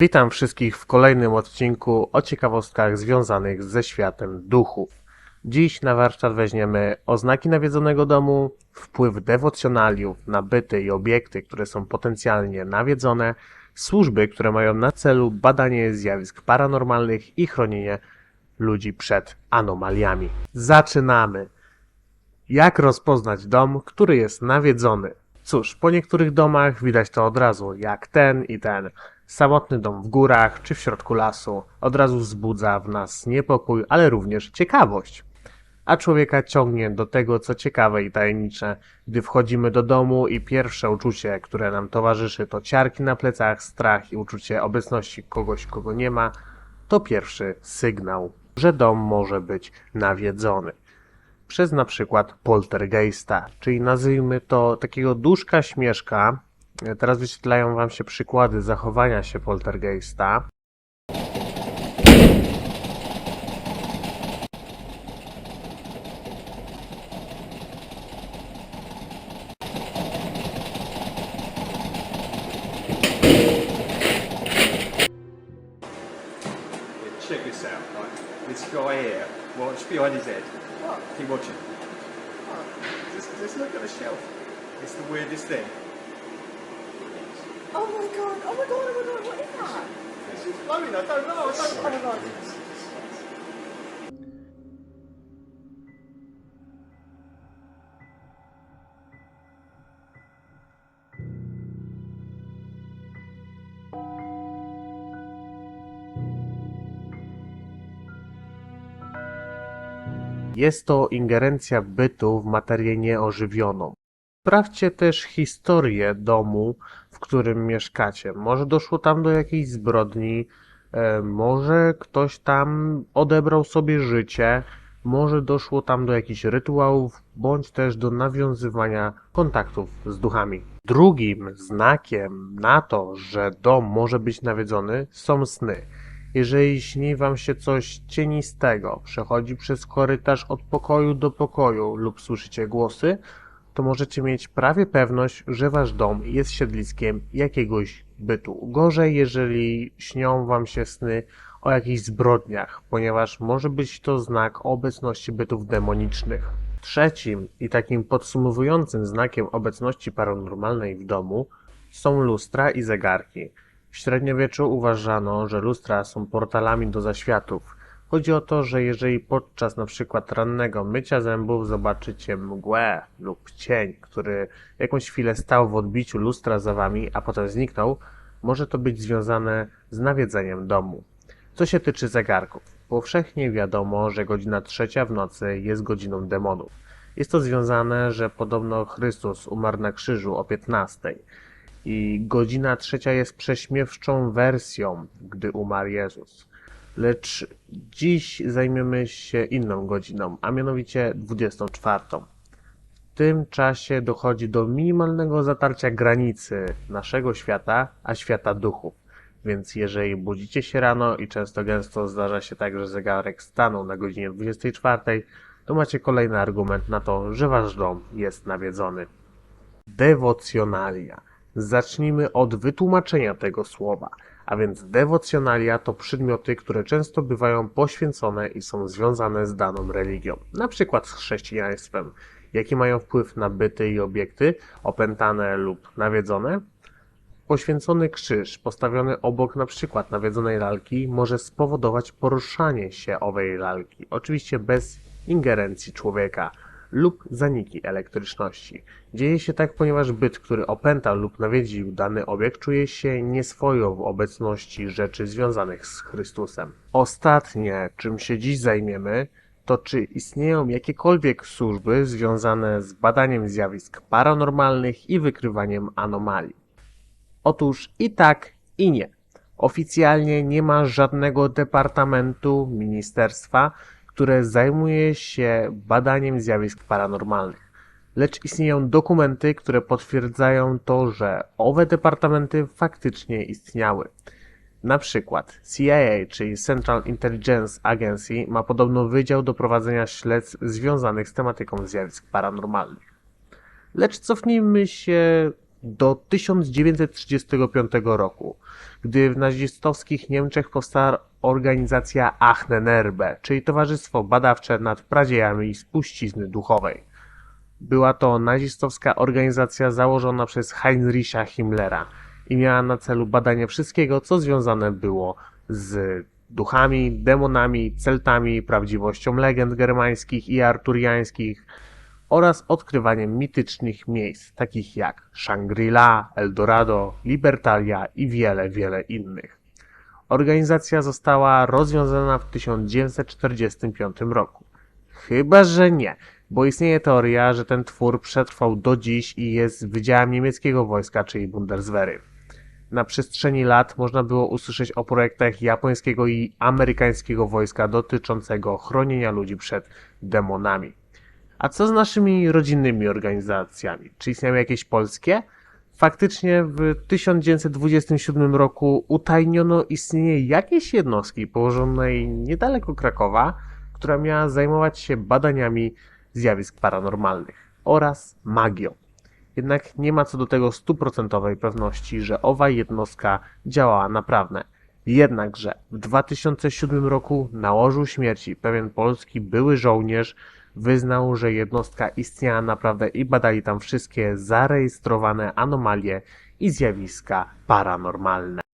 Witam wszystkich w kolejnym odcinku o ciekawostkach związanych ze światem duchów. Dziś na warsztat weźmiemy oznaki nawiedzonego domu, wpływ dewocjonaliów na byty i obiekty, które są potencjalnie nawiedzone, służby, które mają na celu badanie zjawisk paranormalnych i chronienie ludzi przed anomaliami. Zaczynamy! Jak rozpoznać dom, który jest nawiedzony? Cóż, po niektórych domach widać to od razu, jak ten i ten. Samotny dom w górach czy w środku lasu od razu wzbudza w nas niepokój, ale również ciekawość. A człowieka ciągnie do tego, co ciekawe i tajemnicze. Gdy wchodzimy do domu i pierwsze uczucie, które nam towarzyszy, to ciarki na plecach, strach i uczucie obecności kogoś, kogo nie ma, to pierwszy sygnał, że dom może być nawiedzony przez na przykład poltergeista, czyli nazwijmy to takiego duszka śmieszka. Teraz wyświetlają Wam się przykłady zachowania się poltergeista. Yeah, check this out, right? This guy here, watch behind his head. Keep watching. Just, just look at the shelf. It's the weirdest thing. Oh my god, oh my god, oh my god, what is that? Flowing, I don't know, I don't Oh my god. Jest to ingerencja bytu w materię nieożywioną. Sprawdźcie też historię domu, w którym mieszkacie. Może doszło tam do jakiejś zbrodni, e, może ktoś tam odebrał sobie życie, może doszło tam do jakichś rytuałów, bądź też do nawiązywania kontaktów z duchami. Drugim znakiem na to, że dom może być nawiedzony, są sny. Jeżeli śni wam się coś cienistego, przechodzi przez korytarz od pokoju do pokoju lub słyszycie głosy, to możecie mieć prawie pewność, że wasz dom jest siedliskiem jakiegoś bytu. Gorzej, jeżeli śnią wam się sny o jakichś zbrodniach, ponieważ może być to znak obecności bytów demonicznych. Trzecim i takim podsumowującym znakiem obecności paranormalnej w domu są lustra i zegarki. W średniowieczu uważano, że lustra są portalami do zaświatów. Chodzi o to, że jeżeli podczas na przykład rannego mycia zębów zobaczycie mgłę lub cień, który jakąś chwilę stał w odbiciu lustra za wami, a potem zniknął, może to być związane z nawiedzeniem domu. Co się tyczy zegarków, powszechnie wiadomo, że godzina trzecia w nocy jest godziną demonów. Jest to związane, że podobno Chrystus umarł na krzyżu o 15 i godzina trzecia jest prześmiewczą wersją, gdy umarł Jezus. Lecz dziś zajmiemy się inną godziną, a mianowicie 24. W tym czasie dochodzi do minimalnego zatarcia granicy naszego świata, a świata duchów. Więc jeżeli budzicie się rano i często gęsto zdarza się tak, że zegarek stanął na godzinie 24, to macie kolejny argument na to, że wasz dom jest nawiedzony. Dewocjonalia. Zacznijmy od wytłumaczenia tego słowa. A więc dewocjonalia to przedmioty, które często bywają poświęcone i są związane z daną religią, na przykład z chrześcijaństwem. Jaki mają wpływ na byty i obiekty, opętane lub nawiedzone? Poświęcony krzyż postawiony obok na przykład nawiedzonej lalki może spowodować poruszanie się owej lalki, oczywiście bez ingerencji człowieka lub zaniki elektryczności. Dzieje się tak, ponieważ byt, który opętał lub nawiedził dany obiekt, czuje się nieswojo w obecności rzeczy związanych z Chrystusem. Ostatnie, czym się dziś zajmiemy, to czy istnieją jakiekolwiek służby związane z badaniem zjawisk paranormalnych i wykrywaniem anomalii. Otóż i tak, i nie. Oficjalnie nie ma żadnego departamentu ministerstwa, które zajmuje się badaniem zjawisk paranormalnych. Lecz istnieją dokumenty, które potwierdzają to, że owe departamenty faktycznie istniały. Na przykład CIA, czyli Central Intelligence Agency, ma podobno wydział do prowadzenia śledztw związanych z tematyką zjawisk paranormalnych. Lecz cofnijmy się do 1935 roku, gdy w nazistowskich Niemczech powstała organizacja Ahnenerbe, czyli Towarzystwo Badawcze nad Pradziejami Spuścizny Duchowej. Była to nazistowska organizacja założona przez Heinricha Himmlera i miała na celu badanie wszystkiego, co związane było z duchami, demonami, celtami, prawdziwością legend germańskich i arturiańskich oraz odkrywaniem mitycznych miejsc, takich jak Shangri-La, Eldorado, Libertalia i wiele, wiele innych. Organizacja została rozwiązana w 1945 roku. Chyba, że nie, bo istnieje teoria, że ten twór przetrwał do dziś i jest wydziałem niemieckiego wojska, czyli Bundeswehry. Na przestrzeni lat można było usłyszeć o projektach japońskiego i amerykańskiego wojska dotyczącego chronienia ludzi przed demonami. A co z naszymi rodzinnymi organizacjami? Czy istniały jakieś polskie? Faktycznie w 1927 roku utajniono istnienie jakiejś jednostki położonej niedaleko Krakowa, która miała zajmować się badaniami zjawisk paranormalnych oraz magią. Jednak nie ma co do tego stuprocentowej pewności, że owa jednostka działała naprawdę. Jednakże w 2007 roku na łożu śmierci pewien polski były żołnierz wyznał, że jednostka istniała naprawdę i badali tam wszystkie zarejestrowane anomalie i zjawiska paranormalne.